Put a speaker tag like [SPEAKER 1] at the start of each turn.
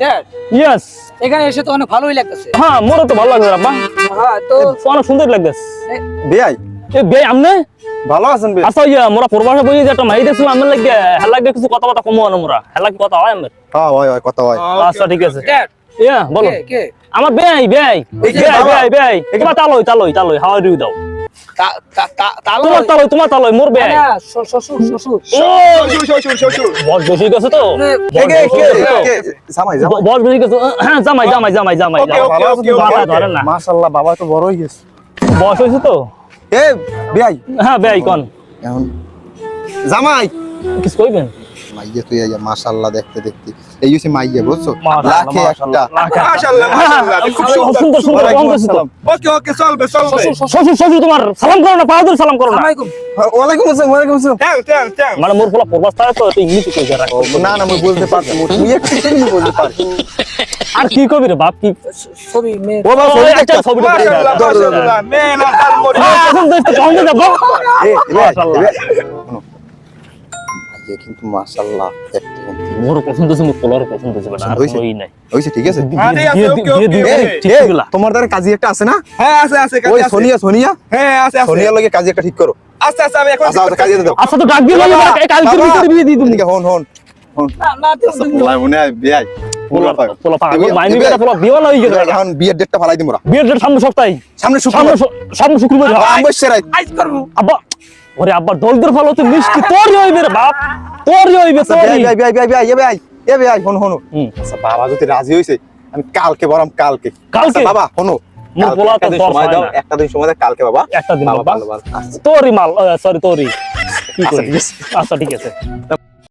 [SPEAKER 1] Dad
[SPEAKER 2] yes
[SPEAKER 1] এখানে এসে তো অনেক ভালোই লাগতেছে।
[SPEAKER 2] হ্যাঁ মোরও তো ভালো লাগছে আব্বা।
[SPEAKER 1] হ্যাঁ তো
[SPEAKER 2] অনেক সুন্দর লাগতেছে।
[SPEAKER 3] বেয়াই।
[SPEAKER 2] এ বে আমনে?
[SPEAKER 3] ভালো আছেন বে
[SPEAKER 2] আচ্ছা ইয়া মোরা প্রবাসে বই যে একটা মাই দেখছিলাম আমার লাগে হেলা লাগে কিছু কথা কথা কমো না মোরা। হেলা কি কথা হয় আমার
[SPEAKER 3] হ্যাঁ হয় হয় কথা হয়।
[SPEAKER 2] আচ্ছা ঠিক আছে।
[SPEAKER 1] ড্যাড
[SPEAKER 2] ইয়া বলো। আমার বেয়াই বেয়াই। বেয়াই বেয়াই বেয়াই। তোমার তালই তালই তালই। হাওয়া দিও দাও। তোমার তোমার মোর
[SPEAKER 1] শ্বশুর শ্বশুর
[SPEAKER 2] বস বেশি গেছে তো? বস বেশি গেছে হ্যাঁ জামাই জামাই জামাই জামাই ধরেন না।
[SPEAKER 3] মাশাআল্লাহ বাবা তো বড় হয়ে গেছে।
[SPEAKER 2] বয়স হয়েছে তো?
[SPEAKER 3] এ বেয়াই।
[SPEAKER 2] হ্যাঁ বেয়াই কোন।
[SPEAKER 3] জামাই।
[SPEAKER 2] কিছু কইবেন?
[SPEAKER 3] মাইয়ে তুই আইয়া মাশাআল্লাহ দেখতে দেখতে এই হচ্ছে মাইয়ে বুঝছ লাখে একটা
[SPEAKER 4] মাশাআল্লাহ মাশাআল্লাহ খুব সুন্দর
[SPEAKER 2] সুন্দর সুন্দর
[SPEAKER 3] ওয়ালাইকুম
[SPEAKER 2] কম গেছে তো
[SPEAKER 3] আসসালাম।
[SPEAKER 4] ওকে ওকে চলবে চলবে
[SPEAKER 2] শ্বশুর শ্বশুর তোমার সালাম করো না পাহাড় সালাম করো না
[SPEAKER 3] ওয়ালাইকুম আসসালাম ওয়ালাইকুম আসসালাম
[SPEAKER 4] ট্যাং ট্যাং ট্যাং
[SPEAKER 2] মানে মোর পোলা প্রবাস থাকে তো একটু কই যা
[SPEAKER 3] ও, না না আমি বলতে পারছি তুই একটু একটু বলতে পারছি
[SPEAKER 2] আর কি কবি রে বাপ কি
[SPEAKER 1] ছবি মেয়ে
[SPEAKER 3] ও বাবা ছবি
[SPEAKER 2] একটা
[SPEAKER 3] দেখতে
[SPEAKER 4] মাশাআল্লাহ মাশাআল্লাহ মেন আর কাল মরি
[SPEAKER 2] পছন্দ হয়েছে, পছন্দ হয়েছে,
[SPEAKER 3] এ
[SPEAKER 2] মাশাআল্লাহ।
[SPEAKER 3] বেয়াই কিন্তু মাশাআল্লাহ দেখতে
[SPEAKER 2] মোর পছন্দ মোর পোলার পছন্দ বেটা, আর? নাই।
[SPEAKER 3] হইছে ঠিক আছে। তোমার দ্বারা কাজী একটা আছে না?
[SPEAKER 4] হ্যাঁ আছে আছে
[SPEAKER 3] ওই
[SPEAKER 4] আছে।
[SPEAKER 3] সোনিয়া সোনিয়া?
[SPEAKER 4] হ্যাঁ আছে আছে।
[SPEAKER 3] সোনিয়ার লগে কাজী একটা ঠিক করো।
[SPEAKER 4] আচ্ছা আচ্ছা আমি এখন
[SPEAKER 3] আচ্ছা আচ্ছা কাজী দাও।
[SPEAKER 2] আচ্ছা তো ডাক বেটা, এই কালকের ভিতরে বিয়ে দিয়ে দিবি।
[SPEAKER 3] এদিকে হন হন
[SPEAKER 1] না না দিও
[SPEAKER 3] মনে হয়
[SPEAKER 2] বিয়ে না
[SPEAKER 3] বিয়ের ডেটটা ফালাই দিমরা
[SPEAKER 2] বিয়ের ডেট সামনে সপ্তাহে।
[SPEAKER 3] সামনে
[SPEAKER 2] সামনে
[SPEAKER 3] শুক্রবার
[SPEAKER 2] সামনে শুক্রবার।
[SPEAKER 3] অবশ্যই রাইট
[SPEAKER 1] আইস করব।
[SPEAKER 2] আব্বা ওরে আবার দলদের ফল তো মিষ্টি তোরই হইবে রে বাপ তোরই হইবে
[SPEAKER 3] আচ্ছা
[SPEAKER 2] তোরই।
[SPEAKER 3] ভাই ভাই ভাই ভাই এ বিয়াই এ ভাই হন হন আচ্ছা বাবা যদি রাজি হইছে আমি কালকে বরাম কালকে।
[SPEAKER 2] কালকে?
[SPEAKER 3] আচ্ছা, বাবা হন
[SPEAKER 2] মোর বলা তো
[SPEAKER 3] সময় দাও একটা দিন সময় দাও কালকে বাবা।
[SPEAKER 2] একটা দিন
[SPEAKER 3] বাবা
[SPEAKER 2] তোরই মাল সরি তোরই।
[SPEAKER 3] আচ্ছা, ঠিক আছে।
[SPEAKER 2] আচ্ছা ঠিক আছে।